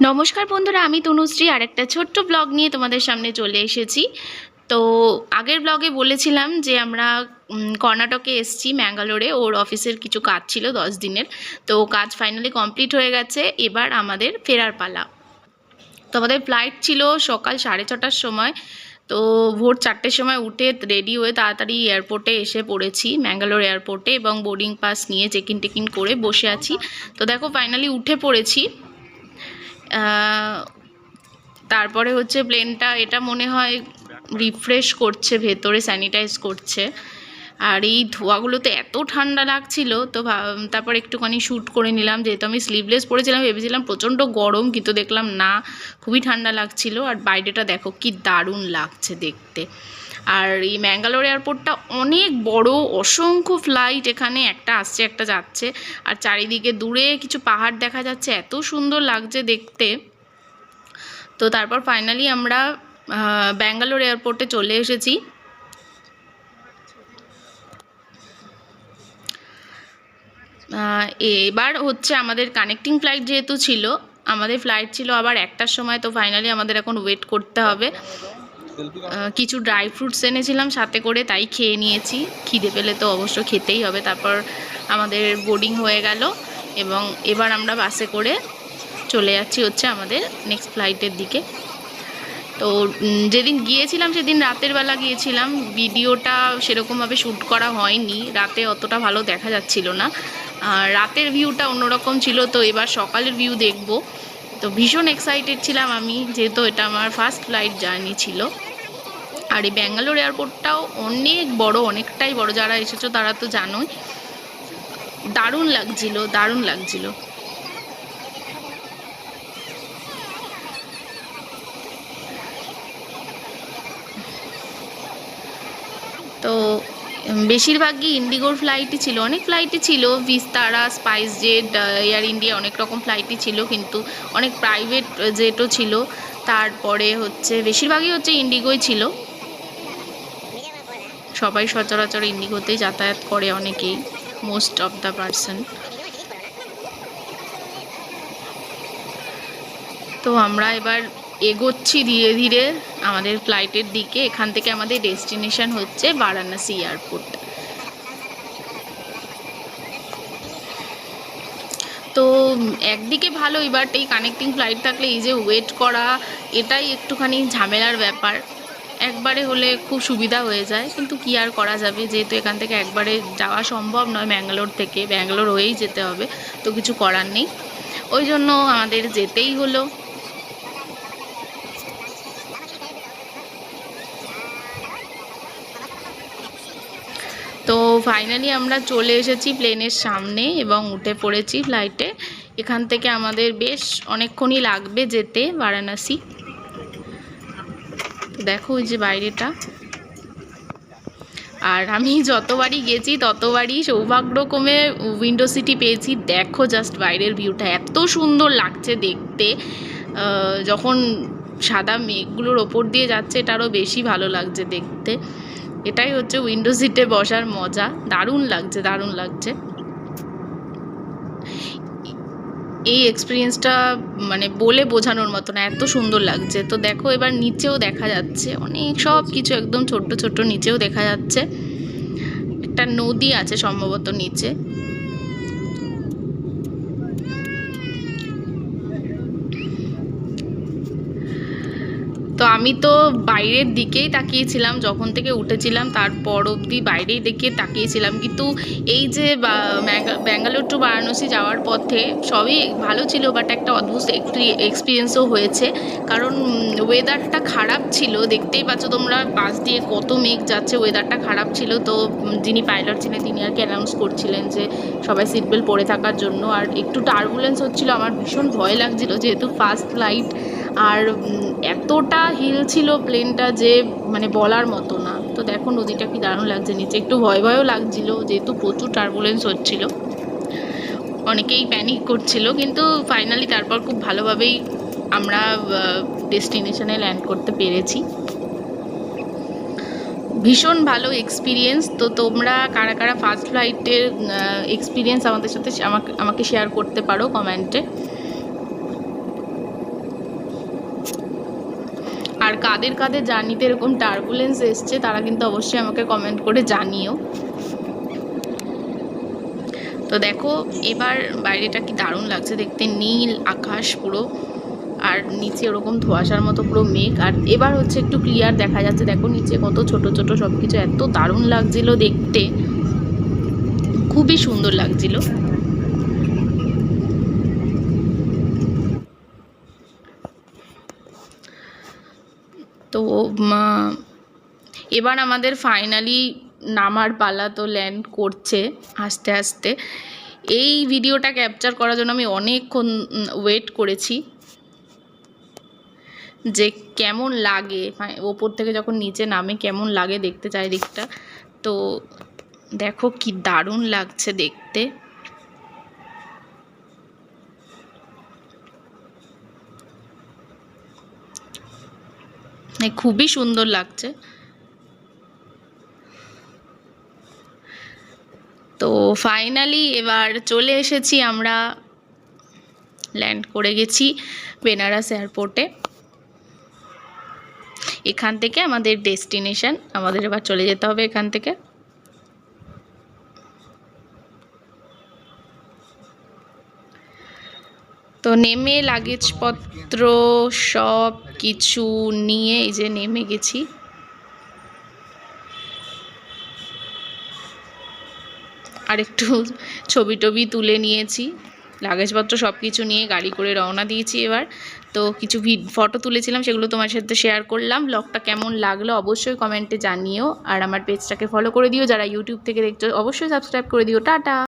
নমস্কার বন্ধুরা, আমি তনুশ্রী। আর একটা ছোট্ট ব্লগ নিয়ে তোমাদের সামনে চলে এসেছি। তো আগের ব্লগে বলেছিলাম যে আমরা কর্ণাটকে এসেছি, ম্যাঙ্গালোরে। ওর অফিসের কিছু কাজ ছিল দশ দিনের। তো কাজ ফাইনালি কমপ্লিট হয়ে গেছে। এবার আমাদের ফেরার পালা। তো আমাদের ফ্লাইট ছিল সকাল সাড়ে ছটার সময়। তো ভোর চারটের সময় উঠে রেডি হয়ে তাড়াতাড়ি এয়ারপোর্টে এসে পড়েছি, ম্যাঙ্গালোর এয়ারপোর্টে এবং বোর্ডিং পাস নিয়ে চেক ইন টেকিন করে বসে আছি। তো দেখো ফাইনালি উঠে পড়েছি। তারপরে হচ্ছে প্লেনটা এটা মনে হয় রিফ্রেশ করছে, ভেতরে স্যানিটাইজ করছে। আর এই ধোয়াগুলোতে এত ঠান্ডা লাগছিল, তো তারপর একটুখানি শ্যুট করে নিলাম। যেহেতু আমি স্লিভলেস পরেছিলাম, ভেবেছিলাম প্রচণ্ড গরম, কিন্তু দেখলাম না, খুবই ঠান্ডা লাগছিল। আর বাইরেটা দেখো কি দারুণ লাগছে দেখতে। আর এই ম্যাঙ্গালোর এয়ারপোর্টটা অনেক বড়, অসংখ্য ফ্লাইট এখানে একটা আসছে, একটা যাচ্ছে। আর চারিদিকে দূরে কিছু পাহাড় দেখা যাচ্ছে, এত সুন্দর লাগছে দেখতে। তো তারপর ফাইনালি আমরা ব্যাঙ্গালোর এয়ারপোর্টে চলে এসেছি। এবার হচ্ছে আমাদের কানেক্টিং ফ্লাইট যেহেতু ছিল, আমাদের ফ্লাইট ছিল আবার একটার সময়, তো ফাইনালি আমাদের এখন ওয়েট করতে হবে। কিছু ড্রাই ফ্রুটস এনেছিলাম সাথে করে, তাই খেয়ে নিয়েছি। খিদে পেলে তো অবশ্য খেতেই হবে। তারপর আমাদের বোর্ডিং হয়ে গেল এবং এবার আমরা বাসে করে চলে যাচ্ছি হচ্ছে আমাদের নেক্সট ফ্লাইটের দিকে। তো যেদিন গিয়েছিলাম সেদিন রাতের বেলা গিয়েছিলাম। ভিডিওটা সেরকমভাবে শ্যুট করা হয়নি। রাতে অতটা ভালো দেখা যাচ্ছিল না। রাতের ভিউটা অন্যরকম ছিল। তো এবার সকালের ভিউ দেখব। তো ভীষণ এক্সাইটেড ছিলাম আমি, যেহেতু এটা আমার ফার্স্ট ফ্লাইট জার্নি ছিল। আর এই ব্যাঙ্গালোর এয়ারপোর্টটাও অনেক বড়, অনেকটাই বড়। যারা এসেছ তারা তো জানোই। দারুণ লাগছিল দারুণ লাগছিল। তো বেশিরভাগই ইন্ডিগোর ফ্লাইটই ছিল, অনেক ফ্লাইটই ছিল Vistara spice jet air India অনেক রকম ফ্লাইটই ছিল, কিন্তু অনেক প্রাইভেট জেটও ছিল। তারপরে হচ্ছে, বেশিরভাগই হচ্ছে ইন্ডিগোই ছিল। সবাই সচরাচর ইন্ডিগোতেই যাতায়াত করে অনেকেই মোস্ট অফ দ্য পারসন তো আমরা এবার এগোচ্ছি ধীরে ধীরে আমাদের ফ্লাইটের দিকে। এখান থেকে আমাদের ডেস্টিনেশন হচ্ছে বারাণসী এয়ারপোর্ট তো একদিকে ভালো, এবার এই কানেক্টিং ফ্লাইট থাকলে এই যে ওয়েট করা, এটাই একটুখানি ঝামেলার ব্যাপার। একবারে হলে খুব সুবিধা হয়ে যায়, কিন্তু কি আর করা যাবে? যেহেতু এখান থেকে একবারে যাওয়া সম্ভব নয় ব্যাঙ্গালোর থেকে, ব্যাঙ্গালোর হয়েই যেতে হবে, তো কিছু করার নেই। ওই জন্য আমাদের যেতেই হলো তো ফাইনালি আমরা চলে এসেছি প্লেনের সামনে এবং উঠে পড়েছি ফ্লাইটে এখান থেকে আমাদের বেশ অনেকক্ষণই লাগবে যেতে বারাণসী। তো দেখো ওই যে বাইরেটা। আর আমি যতবারই গেছি, ততবারই সৌভাগ্যক্রমে উইন্ডো সিটি পেয়েছি। দেখো জাস্ট বাইরের ভিউটা এত সুন্দর লাগছে দেখতে। যখন সাদা মেঘগুলোর ওপর দিয়ে যাচ্ছে এটা আরও বেশি ভালো লাগছে দেখতে। এটাই হচ্ছে উইন্ডো সিটে বসার মজা। দারুণ লাগছে দারুণ লাগছে। এই এক্সপিরিয়েন্সটা মানে বলে বোঝানোর মতো না, এত সুন্দর লাগছে। তো দেখো, এবার নিচেও দেখা যাচ্ছে অনেক সব কিছু একদম ছোট্ট ছোট্ট নিচেও দেখা যাচ্ছে। একটা নদী আছে সম্ভবত নিচে। তো আমি তো বাইরের দিকেই তাকিয়েছিলাম, যখন থেকে উঠেছিলাম তারপর অবধি বাইরেই দেখে তাকিয়েছিলাম। কিন্তু এই যে ব্যাঙ্গালোর টু বারাণসী যাওয়ার পথে সবই ভালো ছিল বাট একটা অদ্ভুত এক্সপিরিয়েন্সও হয়েছে। কারণ ওয়েদারটা খারাপ ছিল, দেখতেই পাচ্ছ তোমরা পাশ দিয়ে কত মেঘ যাচ্ছে ওয়েদারটা খারাপ ছিল। তো যিনি পাইলট ছিলেন, তিনি আর কি অ্যানাউন্স করছিলেন যে সবাই সিট বেল্ট পরে থাকার জন্য। আর একটু টার্বুলেন্স হচ্ছিল, আমার ভীষণ ভয় লাগছিল, যেহেতু ফার্স্ট ফ্লাইট আর এতটা হিল ছিল প্লেনটা যে মানে বলার মতো না। তো দেখো নদীটা কি দারুণ লাগছে। নিচে একটু ভয় ভয়ও লাগছিল, যেহেতু প্রচুর টার্বুলেন্স হচ্ছিল। অনেকেই প্যানিক করছিল, কিন্তু ফাইনালি তারপর খুব ভালোভাবেই আমরা ডেস্টিনেশনে ল্যান্ড করতে পেরেছি। ভীষণ ভালো এক্সপিরিয়েন্স তো তোমরা কারা কারা ফার্স্ট ফ্লাইটের এক্সপিরিয়েন্স আমাদের সাথে আমাকে আমাকে শেয়ার করতে পারো কমেন্টে আর কাদের কাদের জার্নিতে এরকম টার্বুলেন্স এসছে, তারা কিন্তু অবশ্যই আমাকে কমেন্ট করে জানিও। তো দেখো, এবার বাইরেটা কি দারুণ লাগছে দেখতে, নীল আকাশ পুরো, আর নিচে ওরকম ধোঁয়াশার মতো পুরো মেঘ, আর এবার হচ্ছে একটু ক্লিয়ার দেখা যাচ্ছে। দেখো নিচে কত ছোট ছোট সব কিছু এত দারুণ লাগছিল দেখতে। খুবই সুন্দর লাগছিল। তো এবার আমাদের ফাইনালি নামার পালা তো ল্যান্ড করছে আস্তে আস্তে। এই ভিডিওটা ক্যাপচার করার জন্য আমি অনেকক্ষণ ওয়েট করেছি যে কেমন লাগে। ওপর থেকে যখন নিচে নামে কেমন লাগে দেখতে চারিদিকটা। তো দেখো কি দারুণ লাগছে দেখতে। খুবই সুন্দর লাগছে। তো ফাইনালি এবার চলে এসেছি আমরা ল্যান্ড করে গেছি বেনারস এয়ারপোর্টে এখান থেকে আমাদের ডেস্টিনেশন আমাদের এবার চলে যেতে হবে এখান থেকে। তো নেমে লাগেজপত্র সব কিছু নিয়ে এই যে নেমে গেছি। আর একটু ছবি টবি তুলে নিয়েছি। লাগেজপত্র সব কিছু নিয়ে গাড়ি করে রওনা দিয়েছি এবার। তো কিছু ফটো তুলেছিলাম, সেগুলো তোমার সাথে শেয়ার করলাম। ব্লগটা কেমন লাগল অবশ্যই কমেন্টে জানিও। আর আমার পেজটাকে ফলো করে দিও। যারা ইউটিউব থেকে দেখছ, অবশ্যই সাবস্ক্রাইব করে দিও। টাটা!